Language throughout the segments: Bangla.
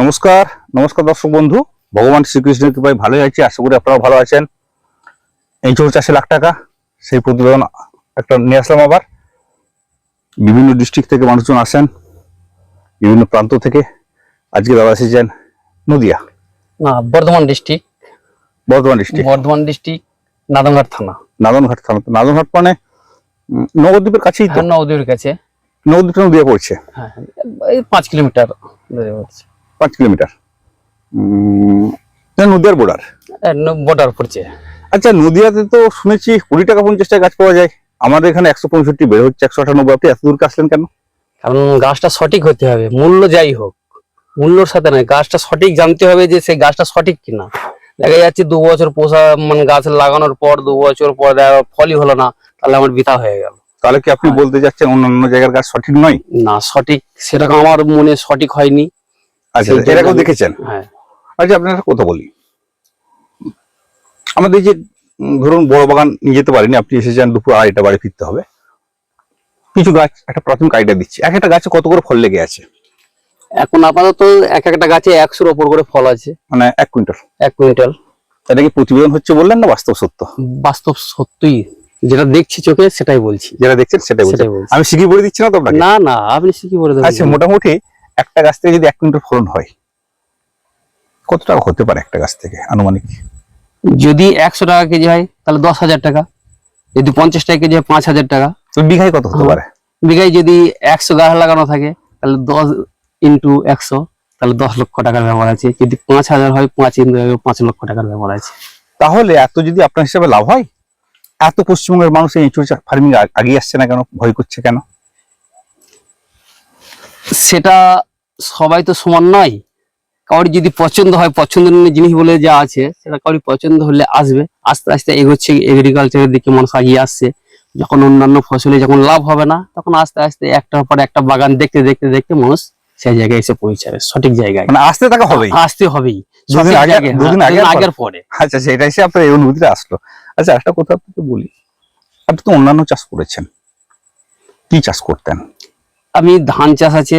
নমস্কার নমস্কার দর্শক বন্ধু। ভগবান শ্রীকৃষ্ণের কৃপায় ভালোই আছি আশা করি আপনারা ভালো আছেন। এঁচড় চাষে লাখ টাকা সেই প্রতিবেদন একটা নিয়ে আসলাম আবার। বিভিন্ন ডিস্ট্রিক্ট থেকে মানুষজন আসেন বিভিন্ন প্রান্ত থেকে। আজকে দাদা এসেছেন নদিয়া। না Bardhaman district Bardhaman district Bardhaman district Nadanghat থানা। নাদনঘাট থানা নাদনঘাট মানে নবদ্বীপের কাছেই তো? নবদ্বীপের কাছে। নবদ্বীপটা নদিয়া পড়ছে। হ্যাঁ এই পাঁচ কিলোমিটার পড়ছে। পাঁচ কিলোমিটার। নদিয়ার বোর্ডার বর্ডার পড়ছে। আচ্ছা নদিয়াতে তো শুনেছি কুড়ি টাকা পঞ্চাশ টাকা গাছ পাওয়া যায়। আমাদের এখানে একশো পঁয়ষট্টি বের হচ্ছে একশো আটানব্বই। আপনি এত দূরকে আসলেন কেন? কারণ গাছটা সঠিক হতে হবে মূল্য যাই হোক। মূল্যর সাথে নয় গাছটা সঠিক জানতে হবে যে সেই গাছটা সঠিক কিনা। দেখা যাচ্ছে দু বছর পোষা মানে গাছ লাগানোর পর দু বছর পর ফলই হলো না তাহলে আমার বৃথা হয়ে গেল। তাহলে কি আপনি হ্যাঁ। বলতে যাচ্ছেন অন্যান্য জায়গার গাছ সঠিক নয়? না সঠিক সেরকম আমার মনে সঠিক হয়নি। আচ্ছা এরকম দেখেছেন? হ্যাঁ। আচ্ছা আপনার কথা বলি। আমাদের যে ধরুন বড় বাগান নিয়ে যেতে পারিনি আপনি দুপুর আড়াইটা বাড়ি ফিরতে হবে। কিছু গাছ একটা প্রাথমিক আইডিয়া দিচ্ছি। এক একটা গাছে কত করে ফল লেগে আছে? এখন আপাতত এক একটা গাছে একশোর ওপর করে ফল আছে। মানে এক কুইন্টাল? এক কুইন্টাল। এটা কি প্রতিবেদন হচ্ছে বললেন না বাস্তব সত্য? বাস্তব সত্যই যেটা দেখছি চোখে সেটাই বলছি। যেটা দেখছেন সেটাই বলছি। আমি শিখিয়ে বলে দিচ্ছি না তো না না আপনি কি বলে দেবেন। আচ্ছা মোটামুটি একটা গাছ থেকে যদি এক কুইন্টাল ফলন হয় কত টাকা হতে পারে একটা গাছ থেকে আনুমানিক? যদি একশো টাকা কেজি হয় তাহলে দশ হাজার টাকা। যদি পঞ্চাশ টাকা কেজি হয় পাঁচ হাজার টাকা। তো বিঘায় কত হতে হ্যাঁ। পারে? বিঘায় যদি একশো গাছ লাগানো থাকে তাহলে দশ ইন্টু একশো তাহলে দশ লক্ষ টাকার ব্যাপার আছে। যদি পাঁচ হাজার হয় পাঁচ ইন্টু পাঁচ লক্ষ টাকার ব্যাপার আছে। তাহলে এত যদি আপনার হিসাবে লাভ হয় এত পশ্চিমবঙ্গের মানুষ এই এঁচুর ফার্মিং আগিয়ে আসছে না কেন? ভয় করছে কেন? সেটা সবাই তো সমান নয়। কাউরি যদি পছন্দ হয় পছন্দনীয় জিনিস বলে যা আছে সেটা কাউরি পছন্দ হলে আসবে। আস্তে আস্তে এগোচ্ছে এগ্রিকালচারের দিকে মানুষ আগিয়ে আসছে। যখন অন্যান্য ফসলে যখন লাভ হবে না তখন আস্তে আস্তে একটার পর একটা বাগান দেখতে দেখতে দেখতে মানুষ সেই জায়গায় এসে পৌঁছাবে সঠিক জায়গায়। মানে আসতে তাকে হবেই। আসতে হবেই। দুদিন হ্যাঁ, আগের আগের পরে। আচ্ছা সেটা এসে আপনার এই অনুভূতিটা আসলো। আচ্ছা একটা কথা আপনাকে বলি। আপনি তো অন্যান্য চাষ করেছেন। কি চাষ করতেন? আমি ধান চাষ আছে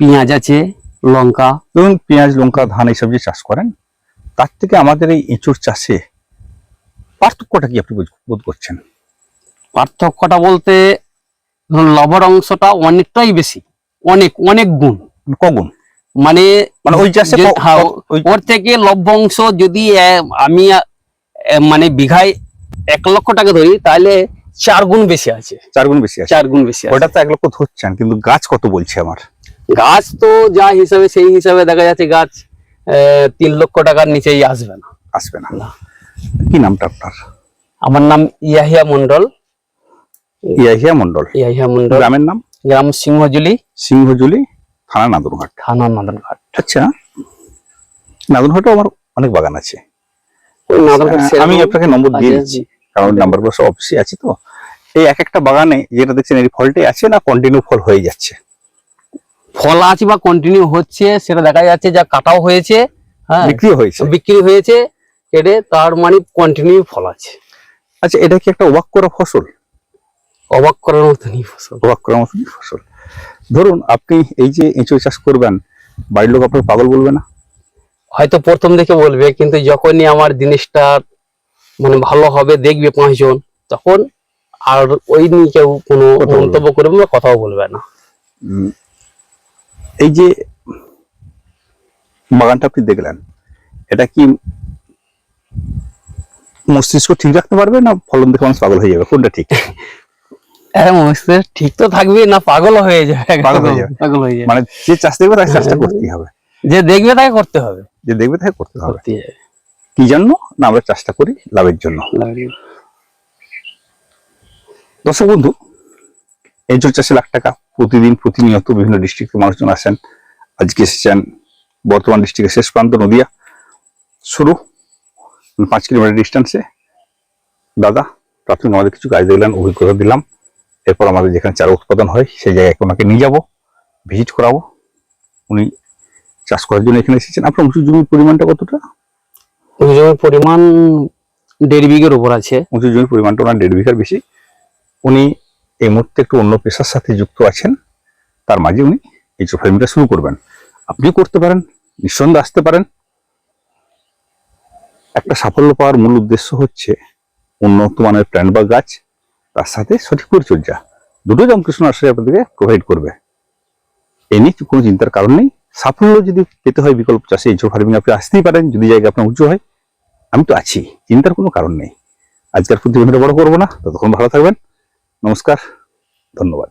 পেঁয়াজ আছে লঙ্কা। ধরুন পেঁয়াজ লঙ্কা ধান এইসব যে চাষ করেন। তার থেকে আমাদের এই এঁচুর চাষে পার্থক্যটা কি আপনি বোধ- করছেন? পার্থক্যটা বলতে ধরুন লবর অংশটা অনেকটাই বেশি। অনেক অনেক গুণ। মানে কগুণ মানে মানে ওই চাষে হ্যাঁ, ওর থেকে লভ্যাংশ যদি আমি মানে বিঘায় এক লক্ষ টাকা ধরি তাহলে চার গুণ বেশি আছে। চার গুণ বেশি আছে। চার গুণ বেশি আছে। ওটা তো এক লক্ষ ধরছেন কিন্তু গাছ কত বলছে আমার? গাছ তো যা হিসাবে সেই হিসাবে দেখা যাচ্ছে গাছ তিন লক্ষ টাকার নিচেই আসবে না। আসবে না। কি নামটা আপনার? আমার নাম ইয়াহিয়া মন্ডল ইয়াহিয়া মন্ডল ইয়াহিয়া মন্ডল গ্রামের নাম? গ্রাম সিংহজুলি। সিংহজুলি থানা নাদুরঘাট। থানা নাদনঘাট আচ্ছা নাদুরঘাটও আমার অনেক বাগান আছে। ওই নাদনঘাট আমি আপনাকে নম্বর দিয়ে দিচ্ছি কারণ নাম্বার সব অফিসে আছে তো। এই এক একটা বাগানে যেটা দেখছেন এই ফলটাই আছে না কন্টিনিউ ফল হয়ে যাচ্ছে? ফল আছে বা কন্টিনিউ হচ্ছে সেটা দেখা যাচ্ছে যা কাটাও হয়েছে হ্যাঁ বিক্রি হয়েছে। বিক্রি হয়েছে কেটে তার মানে কন্টিনিউ ফল আছে। আচ্ছা এটা কি একটা অবাক করা ফসল? অবাক করার মতনই ফসল। অবাক করার মতনই ফসল। ধরুন আপনি এই যে এঁচড় চাষ করবেন বাড়ির লোক আপনার পাগল বলবে না? হয়তো প্রথম দেখে বলবে কিন্তু যখনই আমার জিনিসটা মানে ভালো হবে দেখবে পাঁচজন তখন আর ওই নিয়ে কেউ কোনো না। মন্তব্য করবে বা কথাও বলবে না। এই যে বাগানটা আপনি দেখলেন এটা কি মস্তিষ্ক ঠিক রাখতে পারবে না ফলন দেখে মানুষ পাগল হয়ে যাবে? কোনটা ঠিক? হ্যাঁ মস্তিষ্ক ঠিক তো থাকবে না পাগল হয়ে যাবে? পাগল হয়ে যাবে। পাগল হয়ে যাবে। মানে যে চাষ দেখবে তাকে চাষটা করতেই হবে। যে দেখবে তাকে করতে হবে। যে দেখবে তাকে করতে হবে। কি জন্য? না আমরা চাষটা করি লাভের জন্য। দর্শক বন্ধু এঁচড় চাষে লাখ টাকা প্রতিদিন প্রতিনিয়ত বিভিন্ন ডিস্ট্রিক্টের মানুষজন আসেন। আজকে এসেছেন বর্তমান ডিস্ট্রিক্টের শেষ প্রান্ত নদিয়া। শুরু পাঁচ কিলোমিটার ডিস্টেন্সে দাদা প্রাথমিক আমাদের কিছু কাজ দেখলেন অভিজ্ঞতা দিলাম। এরপর আমাদের যেখানে চারা উৎপাদন হয় সেই জায়গায় ওনাকে নিয়ে যাব ভিজিট করাবো। উনি চাষ করার জন্য এখানে এসেছেন। আপনার উঁচু জমির পরিমাণটা কতটা? উঁচু জমির পরিমাণ দেড় বিঘের উপর আছে। উঁচু জমির পরিমাণটা ওনার দেড় বিঘার বেশি। উনি এই মুহূর্তে একটু অন্য পেশার সাথে যুক্ত আছেন। তার মাঝে উনি এই ফার্মিংটা শুরু করবেন। আপনিও করতে পারেন, নিঃসন্দেহে আসতে পারেন। একটা সাফল্য পাওয়ার মূল উদ্দেশ্য হচ্ছে উন্নত মানের প্ল্যান্ট বা গাছ, তার সাথে সঠিক পরিচর্যা। দুটো রামকৃষ্ণ নার্সারি আপনাদেরকে প্রোভাইড করবে। এ নিয়ে কোনো চিন্তার কারণ নেই। সাফল্য যদি পেতে হয় বিকল্প চাষে এঁচড় ফার্মিং আপনি আসতেই পারেন, যদি জায়গা আপনার উঁচু হয়। আমি তো আছি, চিন্তার কোনো কারণ নেই। আজকের প্রতিবেদনটা বড় করব না, ততক্ষণ ভালো থাকবেন। নমস্কার ধন্যবাদ।